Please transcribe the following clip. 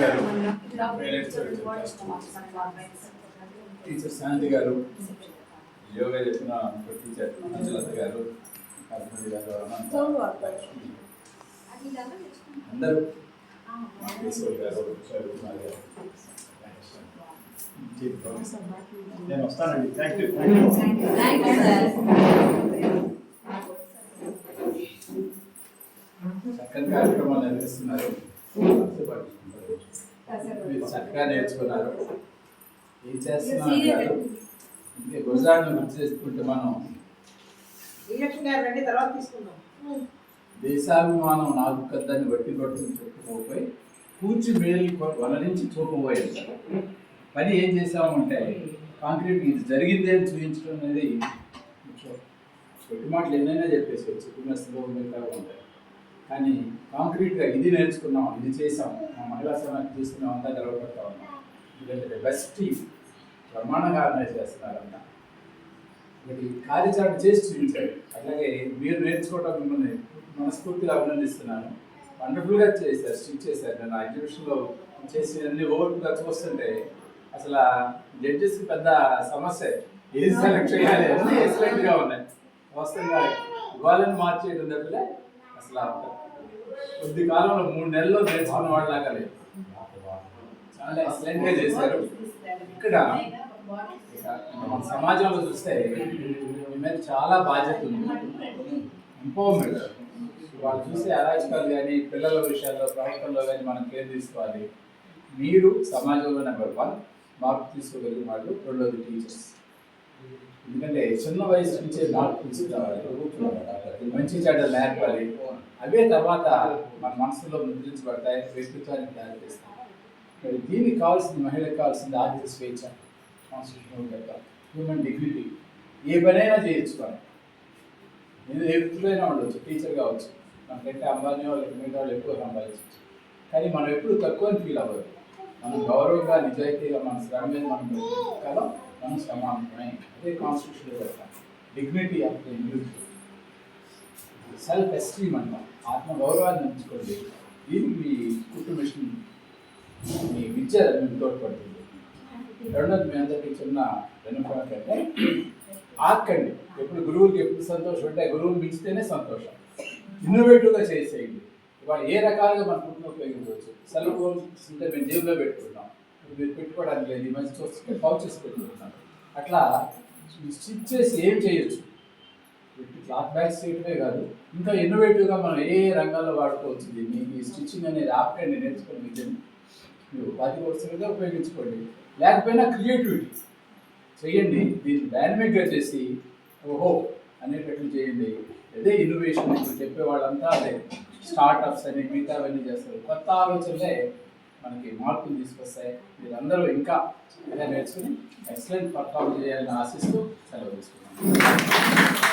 గారు. టీచర్ శాంతి గారు. యోగా చెప్పిన టీచర్ మంజులత గారు అందరూ. గారు నేను వస్తానండి. థ్యాంక్ యూ చక్కని కార్యక్రమాలు నిర్వహిస్తున్నారు. మీరు చక్కగా నేర్చుకున్నారు. ఏం చేస్తున్నారు కాదు. ఇంకే గురజాడను గుర్తు చేసుకుంటే మనం దేశాభిమానం నాకు కద్దని బట్టి పట్టుకుని చెప్పుకోపోయి కూర్చి మేలు వల నుంచి చూపబోయేది పని ఏం చేసామంటే కాంక్రీట్ ఇది జరిగింది అని చూపించడం అనేది కొంచెం కొట్టి మాటలు ఎన్నైనా చెప్పేసి కుమస్లో మిగతా ఉంటాయి కానీ కాంక్రీట్గా ఇది నేర్చుకున్నాం ఇది చేసాం మా మహిళా సమాజం తీసుకున్నాం అంతా గర్వపడతా. ఉన్నాం ఎందుకంటే బెస్ట్ టీమ్ బ్రహ్మాండంగా ఆర్గనైజ్ చేస్తున్నారంట. ఒకటి కార్యచరణ చేసి చూపించాడు అలాగే మీరు నేర్చుకోవడం మిమ్మల్ని మనస్ఫూర్తిగా అభినందిస్తున్నాను. వండర్ఫుల్గా చేశారు స్టిచ్ చేశారు. నేను ఎగ్జిబిషన్లో చేసి అన్ని ఓవర్గా చూస్తుంటే అసలు జడ్జెస్ పెద్ద సమస్య. ఏది సెలెక్ట్ చేయాలి అన్నీ ఎక్సలెంట్గా ఉన్నాయి. వాస్తవంగా ఇవ్వాలని మార్చేయడం తప్పితే అసలు కొద్ది కాలంలో మూడు నెలల్లో నేర్చుకున్న వాళ్ళలాగా లేదు. చాలా ఎక్సలెంట్గా చేశారు. ఇక్కడ మన సమాజంలో చూస్తే మీ మీద చాలా బాధ్యత ఉంది. ఎంపవర్మెంట్ వాళ్ళు చూసే అరాచకాలు కానీ పిల్లల విషయాల్లో ప్రభుత్వంలో కానీ మనం కేర్ తీసుకోవాలి. మీరు సమాజంలో నెంబర్ వన్ మార్పు తీసుకోగలిగిన వాళ్ళు రెండోది టీచర్స్ ఎందుకంటే చిన్న వయసు నుంచే మార్పు తీసుకురావాలి మంచి చెడ్డలు నేర్పాలి. అవే తర్వాత మన మనసులో ముద్రించబడతాయి వ్యక్తిత్వానికి తయారు చేస్తాయి మరి దీనికి కావాల్సింది మహిళకు కావాల్సింది ఆర్థిక స్వేచ్ఛ కాన్స్టిట్యూషన్ యొక్క హ్యూమన్ డిగ్నిటీ ఏ పనైనా చేయొచ్చు మనం. నేను ఏ వృత్తిలోనే ఉండొచ్చు టీచర్ కావచ్చు. మనకంటే అంబానీ వాళ్ళు మిగతా వాళ్ళు ఎక్కువ సంపాదించవచ్చు. కానీ మనం ఎప్పుడు తక్కువ అని ఫీల్ అవ్వదు. మనం గౌరవంగా నిజాయితీగా మన శ్రమ మీద మనం కదా మనం సమానమే అదే కాన్స్టిట్యూషన్లో పెడతాం dignity of the individual self esteem అంటాం ఆత్మ గౌరవాన్ని ఉంచుకోండి దీనికి మీ కుటుంబ మిషన్ మీ విద్య మీకు తోడ్పడుతుంది. రెండోది మీ అందరికీ చిన్న వెనుక అంటే ఆకండి ఎప్పుడు గురువుకి ఎప్పుడు సంతోషం అంటే గురువుని మించితేనే సంతోషం. ఇన్నోవేటివ్గా చేసేయండి. ఇవాళ ఏ రకాలుగా మన కుటుంబం ఉపయోగించవచ్చు? సెల్ ఫోన్స్ ఉంటే మేము జేబులో పెట్టుకుంటాం. మీరు పెట్టుకోవడానికి లేదు మంచి మధ్య చూస్తే పౌచెస్ పెట్టుకుంటున్నాం అట్లా స్టిచ్ చేసి ఏం చేయొచ్చు? క్లాత్ బ్యాగ్స్ చేయడమే కాదు ఇంకా ఇన్నోవేటివ్గా మనం ఏ రంగాల్లో వాడుకోవచ్చు? దీన్ని ఈ స్టిచ్చింగ్ అనేది ఆపకండి నేర్చుకోండి విద్యను మీరు ఉపాధి కోర్సులుగా ఉపయోగించుకోండి. లేకపోయినా క్రియేటివిటీ చేయండి దీన్ని డైనమిక్గా చేసి ఓహో అనేటట్లు చేయండి. అదే ఇన్నోవేషన్ ఇప్పుడు చెప్పే వాళ్ళంతా అదే. స్టార్టప్స్ అని మిగతావన్నీ చేస్తారు. కొత్త ఆలోచనలే మనకి మార్పులు తీసుకొస్తాయి. మీరందరూ ఇంకా ఏదైనా నేర్చుకుని ఎక్సలెంట్ పర్ఫామ్ చేయాలని ఆశిస్తూ సెలవు తీసుకున్నాను